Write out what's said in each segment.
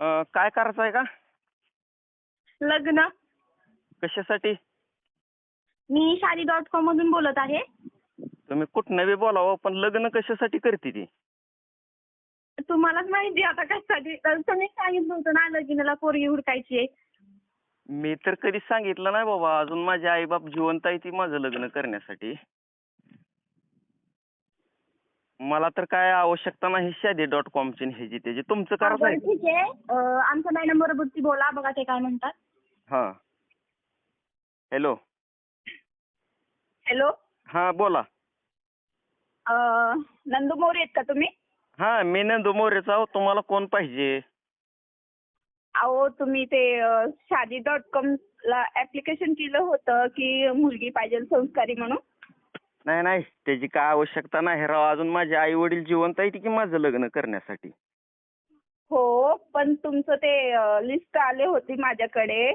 अं, काय करायचं आहे का? लग्न. कशासाठी? मी शादी डॉट कॉम मधून बोलत आहे. तुम्ही कुठनं बी बोलावं पण लग्न कशासाठी करते ती? तुम्हालाच माहिती आता कशासाठी. तर तुम्ही सांगितलं होतं ना लगीनाला पोरगी हुडकायची आहे. मी तर कधी सांगितलं नाही बाबा. अजून माझे आई बाप जिवंत आहे ती माझं लग्न करण्यासाठी. मला तर काय आवश्यकता नाही शादी डॉट कॉमची ह्याची त्याची तुमचं हा, बरं, आहे ठीक आहे. अं, आमच्या मॅडम बरोबर बोला बघा ते काय म्हणतात. हा. हॅलो. हॅलो. हा बोला. अं, नंदू मोरे आहेत का तुम्ही? हा मी नंदू मोरेचा आहो तुम्हाला कोण पाहिजे? अहो तुम्ही ते अं, शादी डॉट कॉम ला ऍप्लिकेशन केलं होतं की मुलगी पाहिजे संस्कारी म्हणून. नाही नाही. त्याची काय आवश्यकता नाही. राव अजून माझे आई वडील जिवंत आहेत की माझं लग्न करण्यासाठी? हो पण तुमचं ते लिस्ट आले होती माझ्याकडे.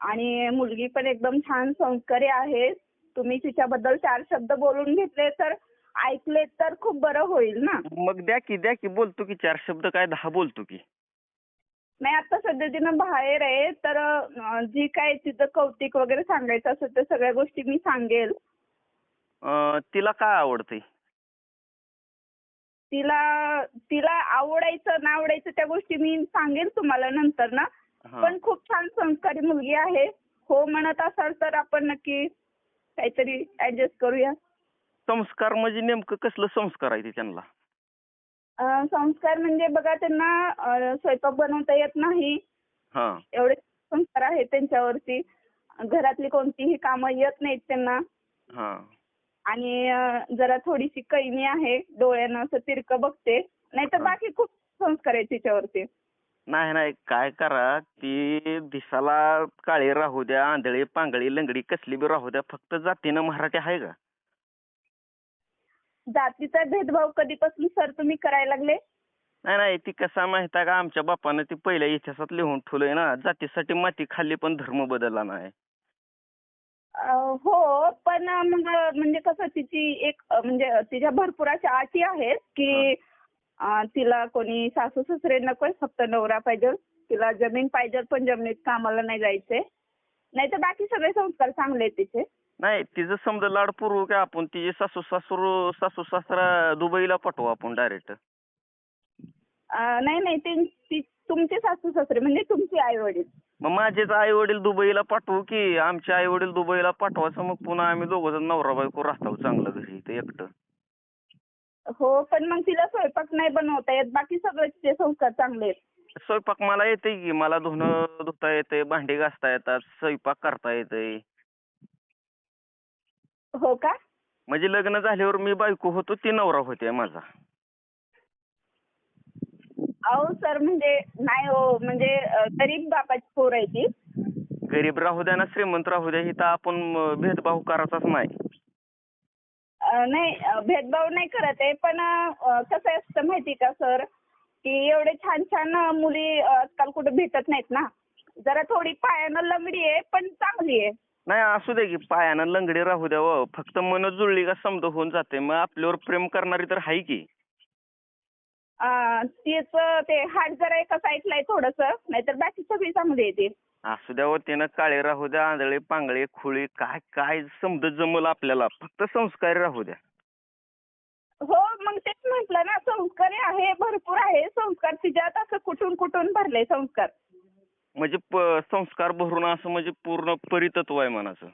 आणि मुलगी पण एकदम छान संस्कारी आहे. तुम्ही तिच्याबद्दल चार शब्द बोलून घेतले तर ऐकले तर खूप बरं होईल ना? मग द्या की द्या की. बोलतो की चार शब्द काय दहा बोलतो की. नाही आता सध्या तिनं बाहेर आहे. तर जी काय तिचं कौतिक वगैरे सांगायचं असेल तर सगळ्या गोष्टी मी सांगेल. तिला काय आवडतंय तिला तिला आवडायचं ना आवडायचं त्या गोष्टी मी सांगेल तुम्हाला नंतर ना. पण खूप छान संस्कारी मुलगी आहे. हो म्हणत असाल तर आपण नक्की काहीतरी ऍडजस्ट करूया. संस्कार म्हणजे नेमकं कसलं संस्कार आहे ते त्यांना? संस्कार म्हणजे बघा त्यांना स्वयंपाक बनवता येत नाही. हा. एवढे संस्कार आहेत त्यांच्यावरती. घरातली कोणतीही कामं येत नाहीत त्यांना. आणि जरा थोडीशी कैनी आहे डोळ्यानं असं तिरकं बघते. नाहीतर. बाकी खूप संस्कार आहेत तिच्यावरती. नाही नाही काय करा ती दिसाला काळी राहू द्या आंधळी पांगळी लंगडी कसली बी राहू द्या फक्त जातीनं मराठी आहे का? जातीचा भेदभाव कधीपासून सर तुम्ही करायला लागले? नाही नाही ती कसा माहीत आहे का? आमच्या बापानं ती पहिल्या इतिहासात लिहून ठेवलंय ना जातीसाठी माती खाल्ली पण धर्म बदलला नाही. हो पण मग म्हणजे कसं तिची एक म्हणजे तिच्या भरपूर अशा अटी आहेत की तिला कोणी सासू सासरे नकोय फक्त नवरा पाहिजे. तिला जमीन पाहिजे पण जमिनीत कामाला नाही जायचंय नाहीतर बाकी सगळे संस्कार चांगले आहेत तिचे. नाही तिचं समजा लाड पुरवू का आपण? तिचे सासू सासूर सासू सासरा दुबईला पाठवू आपण डायरेक्ट नाही नाही ते सासू सासरे म्हणजे तुमचे आई वडील मग माझेच आई वडील दुबईला पाठवू की? आमचे आई वडील दुबईला पाठवायचं मग पुन्हा आम्ही दोघं जण नवरा बायको राहतो चांगलं घरी इथं एकटं. हो पण मग तिला स्वयंपाक नाही बनवता येत बाकी सगळे तिचे संस्कार चांगले आहेत. स्वयंपाक मला येते की मला धुणं धुता येते भांडी घासता येतात स्वयंपाक करता येते. हो का? म्हणजे लग्न झाल्यावर मी बायको होतो ती नवरा होते माझा. अहो सर म्हणजे नाही हो म्हणजे अं, गरीब बापाची पोर आहे ती. गरीब राहू द्या ना श्रीमंत राहू द्या इथं आपण अं, भेदभाव करायचाच नाही. अं, नाही अं, भेदभाव नाही करत आहे पण अं, कसं असतं माहिती का सर की एवढे छान छान अं, मुली अं, आजकाल कुठे भेटत नाहीत ना. जरा थोडी पायानं लंगडी आहे पण चांगली आहे. नाही असू दे की पायानं लंगडी राहू द्या व फक्त मन जुळली का समजा होऊन जाते मग आपल्यावर प्रेम करणारी तर आहे की. तिचं ते हाट जरा एका साईडला आहे थोडस नाहीतर बाकी सगळी चांगली आहे ती असू द्या व त्यानं काळे राहू द्या आंधळे पांगळे खुळे काय काय समजत जमल आपल्याला फक्त संस्कारी राहू द्या. हो मग तेच म्हटलं ना संस्कारी आहे भरपूर आहे संस्कार तिच्यात असं कुठून कुठून भरले संस्कार? म्हणजे संस्कार भरून असं म्हणजे पूर्ण परितत्व आहे मनाचं.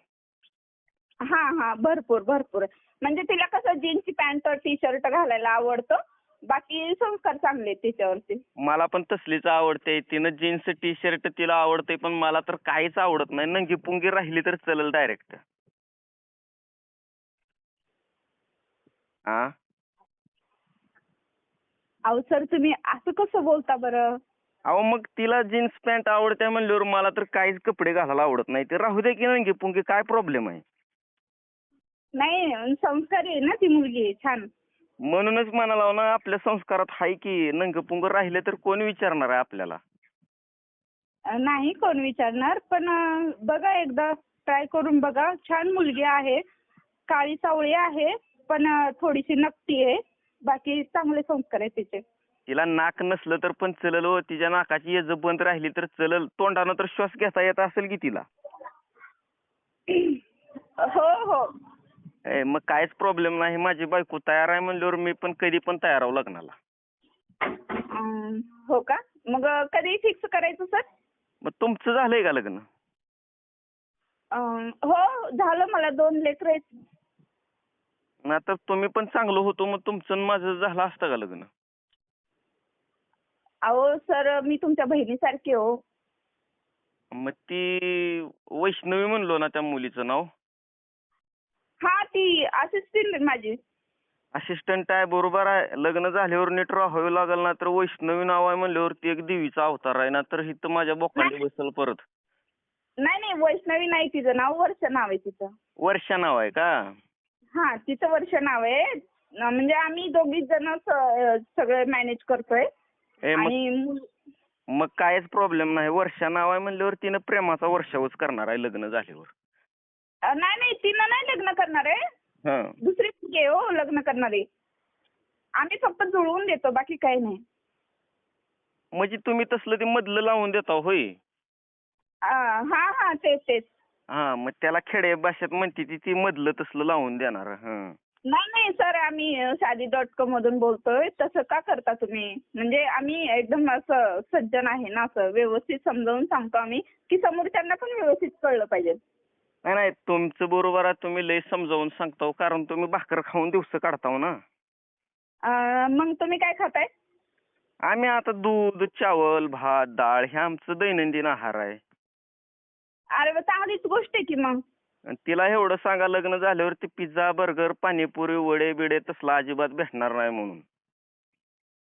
हा हा भरपूर भरपूर. म्हणजे तिला कसं जीन्सची पॅन्ट टी शर्ट घालायला आवडतं बाकी संस्कार चांगले आहेत मला पण तसलीच आवडते. तिनं जीन्स टी शर्ट तिला आवडते पण मला तर काहीच आवडत नाही. नंगी पुंगी राहिली तर चलेल डायरेक्ट हा अहो सर तुम्ही असं कसं बोलता बरं? अहो मग तिला जीन्स पॅन्ट आवडते म्हणल्यावर मला तर काहीच कपडे घालायला आवडत नाही. ते राहू दे की नंगी पुंगी काय प्रॉब्लेम आहे? नाही संस्कारी आहे ना ती मुलगी छान. म्हणूनच म्हणाला ना आपल्या संस्कारात आहे की नंग पुंग राहिले तर कोण विचारणार आहे आपल्याला? नाही कोण विचारणार पण बघा एकदा ट्राय करून बघा. छान मुलगी आहे काळी सावळी आहे पण थोडीशी नकटी आहे. बाकी चांगले संस्कार आहेत तिचे. तिला नाक नसलं तर पण चलल हो. तिच्या नाकाची येज बंद राहिली तर चलल. तोंडानं तर श्वास घेता येत असेल की तिला? हो हो. ए, मग काहीच प्रॉब्लेम नाही. माझी बायको तयार आहे म्हणल्यावर मी पण कधी पण तयार आहो लग्नाला. अं, हो का? मग कधी फिक्स करायचं सर मग तुमचं झालंय का लग्न? अं, हो झालं मला दोन लेकर आहेत. ना तर तुम्ही पण चांगलं होतो मग तुमचं आणि माझं झालं असतं का लग्न? अहो सर मी तुमच्या बहिणीसारखी हो. मग ती वैष्णवी म्हणलो ना त्या मुलीचं नाव? हा ती असिस्टंट माझी. असिस्टंट आहे बरोबर आहे. लग्न झाल्यावर नीट राहावं लागेल ना तर वैष्णवी नाव आहे म्हणल्यावर ती एक देवीचा अवतार आहे ना तर हिथं माझ्या बोकांडी बसल परत. नाही नाही वैष्णवी नाही तिचं नाव वर्ष नाव आहे तिचं. वर्षा नाव आहे का? हा तिचं वर्ष नाव आहे. म्हणजे आम्ही दोघीच जण सगळं मॅनेज करतोय. ए मग आणि मुल- मग काहीच प्रॉब्लेम नाही. वर्षा नाव आहे म्हणल्यावर तिनं प्रेमाचा वर्षावच करणार आहे लग्न झाल्यावर. नाही नाही तिनं नाही लग्न करणार आहे. हा. दुसरी मुलगी हो लग्न करणारी. आम्ही फक्त जुळवून देतो बाकी काही नाही. म्हणजे तुम्ही तसलं ते मधलं लावून देता होय? अं, हा हा तेच तेच. हा मग त्याला खेडे भाषेत म्हणते ती ती मधलं तसलं लावून देणार हा. नाही नाही सर आम्ही शादी डॉट कॉम मधून बोलतोय तसं का करता तुम्ही? म्हणजे आम्ही एकदम असं सज्जन आहे ना असं व्यवस्थित समजावून सांगतो आम्ही की समोरच्यांना पण व्यवस्थित कळलं पाहिजे. नाही नाही तुमचं बरोबर आहे तुम्ही लय समजावून सांगता हो, कारण तुम्ही भाकर खाऊन दिवस काढताव ना. अं, मग तुम्ही काय खाताय? आम्ही आता दूध चावल भात डाळ हे आमचं दैनंदिन आहार आहे. अरे वा, चांगलीच गोष्ट आहे की मग. आणि तिला एवढं सांगा लग्न झाल्यावर ते पिझ्झा बर्गर पाणीपुरी वडे बिडे तसलं अजिबात भेटणार नाही म्हणून.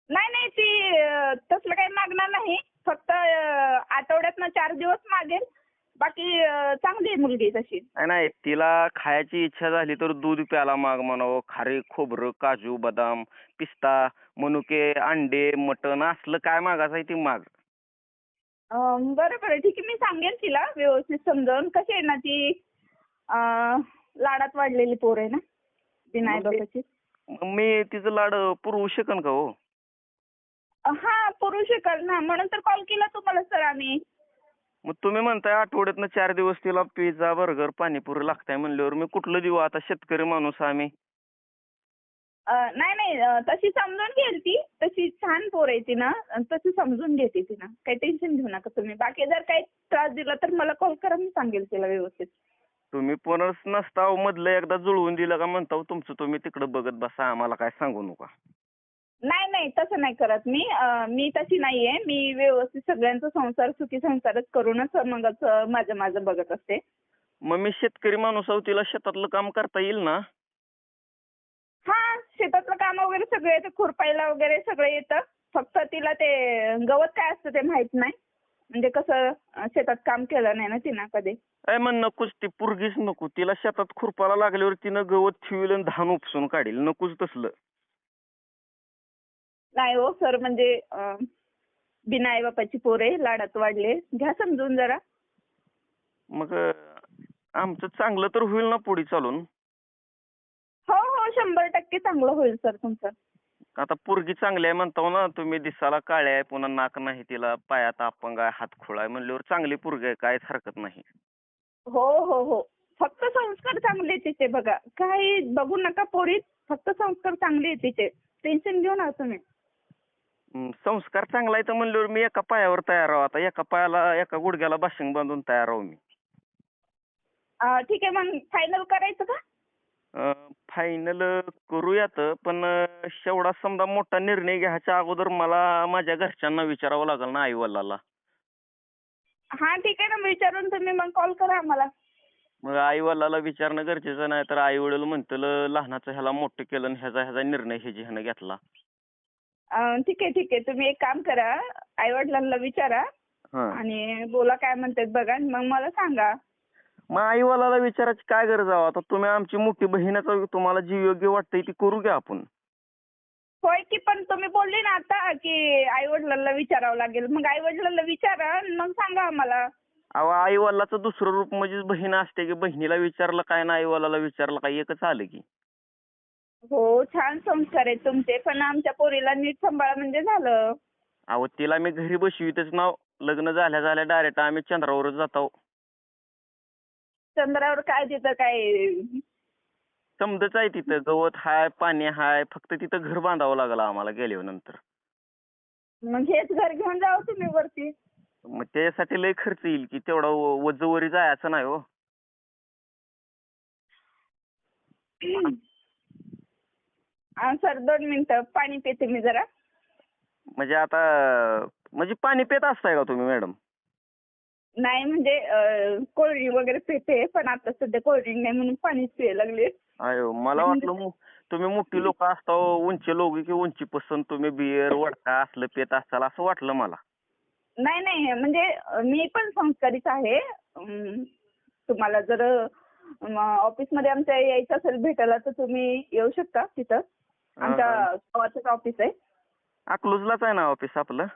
नाही नाही ती अं, तसलं काही मागणार नाही. फक्त अं, आठवड्यातनं चार दिवस मागेल. बाकी अं, चांगली आहे मुलगी तशी. नाही, नाही तिला खायची इच्छा झाली तर दूध प्यायला माग म्हणावं. खारे खोबरं काजू बदाम पिस्ता मनुके अंडे मटण असलं काय मागायचं आहे ती माग. अं, बरं बरं ठीक आहे मी सांगेल तिला व्यवस्थित समजावून. कशी आहे ना ती अं, लाडात वाढलेली पोर आहे ना? बिना ते- बापाची मग मी तिचं लाड पुरवू शकन का हो? हा पुरू शकाल ना. म्हणून तर कॉल केला तुम्हाला सर आम्ही मग तुम्ही म्हणताय आठवड्यातनं चार दिवस तिला पिझ्झा बर्गर पाणीपुरी लागताय म्हणल्यावर मी कुठलं देऊ? आता शेतकरी माणूस आम्ही. अं, नाही नाही. अं, तशी समजून घेईल ती. तशी छान पोर आहे ती ना. अन् तशी समजून घेते ती ना. काही टेन्शन घेऊ नका तुम्ही. बाकी जर काही त्रास दिला तर मला कॉल करा मी सांगेल तिला व्यवस्थित. तुम्ही पुनर्स नसता मधलं एकदा जुळवून दिलं का म्हणता तुमचं तुम्ही तिकडं बघत बसा. आम्हाला काय सांगू नका. नाही नाही तसं नाही करत मी. मी तशी नाहीये. मी व्यवस्थित सगळ्यांचा संसार सुखी संसारच करूनच मगच माझं माझं बघत असते. मग मी शेतकरी माणूस आहो तिला शेतातलं काम करता येईल ना? हा शेतातलं काम वगैरे सगळं येतं. खुरपायला वगैरे सगळं येतं. फक्त तिला ते गवत काय असतं ते माहीत नाही. म्हणजे कसं शेतात काम केलं नाही ना तिनं कधी. काय म्हण नकोच ती. पुरगीच नको. तिला शेतात खुरपाला लागल्यावर तिनं गवत ठेवील आणि धान उपसून काढील. नकोच तसलं. नाही हो सर म्हणजे बिना आई बापाची पोरे लाडात वाढले घ्या समजून जरा. मग आमचं चांगलं तर होईल ना पुढे चालून? हो हो शंभर टक्के चांगलं होईल सर तुमचं. आता पोरगी चांगली आहे म्हणताव ना तुम्ही दिसाला काळे आहे पुन्हा नाक नाही तिला पायात अपंग आहे हात खोळ आहे म्हणल्यावर चांगली पोरगी आहे काहीच हरकत नाही. हो हो हो. फक्त संस्कार चांगले तिचे बघा. काही बघू नका पोरीत फक्त संस्कार चांगले तिचे. टेन्शन घेऊ नका तुम्ही. संस्कार चांगला आहे तर म्हणल्यावर मी एका पायावर तयार आहो आता एका पायाला एका गुडघ्याला बाशिंग बांधून तयार आहो मी. अं, ठीक आहे मग फायनल करायचं का? फायनल करूयात पण अं, शेवढा समजा मोठा निर्णय घ्यायच्या अगोदर मला माझ्या घरच्यांना विचारावं लागेल ना आई वडिलाला हा ठीक आहे ना विचारून तुम्ही मग कॉल करा आम्हाला. मग आई वडिलाला विचारणं गरजेचं नाही तर आई वडील म्हणतील लहानाचं ह्याला मोठं केलं आणि ह्याचा ह्याचा निर्णय ह्याची ह्यानं घेतला. अं, ठीक आहे ठीक आहे. तुम्ही एक काम करा. आई वडिलांना विचारा हं. आणि बोला काय म्हणतात बघा. आणि मग मला सांगा. मग आई वडिलाला विचारायची काय गरज आहे? आता तुम्ही आमची मोठी बहीणच आहे, तुम्हाला जी योग्य वाटतंय ती करू घ्या आपण. होय की पण तुम्ही बोलले ना आता की आई वडिलांना विचारावं लागेल. मग आई वडिलांना विचारा आणि मग सांगा आम्हाला. अहो आई वडिलाचं दुसरं रूप म्हणजे बहीण असते की बहिणीला विचारलं काय ना आई वडिलाला विचारलं काय? एकच आलं की. हो छान संस्कार आहेत तुमचे. पण आमच्या पोरीला नीट सांभाळा म्हणजे झालं. अहो तिला मी घरी बसवितच नाव. लग्न झाल्या झाल्या डायरेक्ट आम्ही चंद्रावरच जातो. चंद्रावर काय तिथं काय? समजच आहे तिथं. गवत हाय पाणी हाय. फक्त तिथं घर बांधावं लागलं आम्हाला गेल्यानंतर. मग हेच घर घेऊन जावं तुम्ही वरती. मग त्यासाठी लय खर्च येईल की तेवढा व- वजवरी जायचं नाही हो. सर दोन मिनिटं. पाणी पिते मी जरा. म्हणजे आता म्हणजे पाणी पित असताय का तुम्ही मॅडम? नाही म्हणजे कोल्ड्रिंक वगैरे पिते पण आता सध्या कोल्ड्रिंक नाही म्हणून पाणीच पियायला लागले. अयो मला वाटलं मु- तुम्ही मोठी लोक असता उंची लोक की उंची पसंत तुम्ही बियर वडका असलं पित असाल असं वाटलं मला. नाही नाही म्हणजे अ, मी पण संस्कारीच आहे. तुम्हाला जर ऑफिसमध्ये आमच्या यायचं असेल भेटायला तर तुम्ही येऊ शकता तिथं. आमच्या गावातच ऑफिस आहे. अकलूजलाच आहे ना ऑफिस आपलं?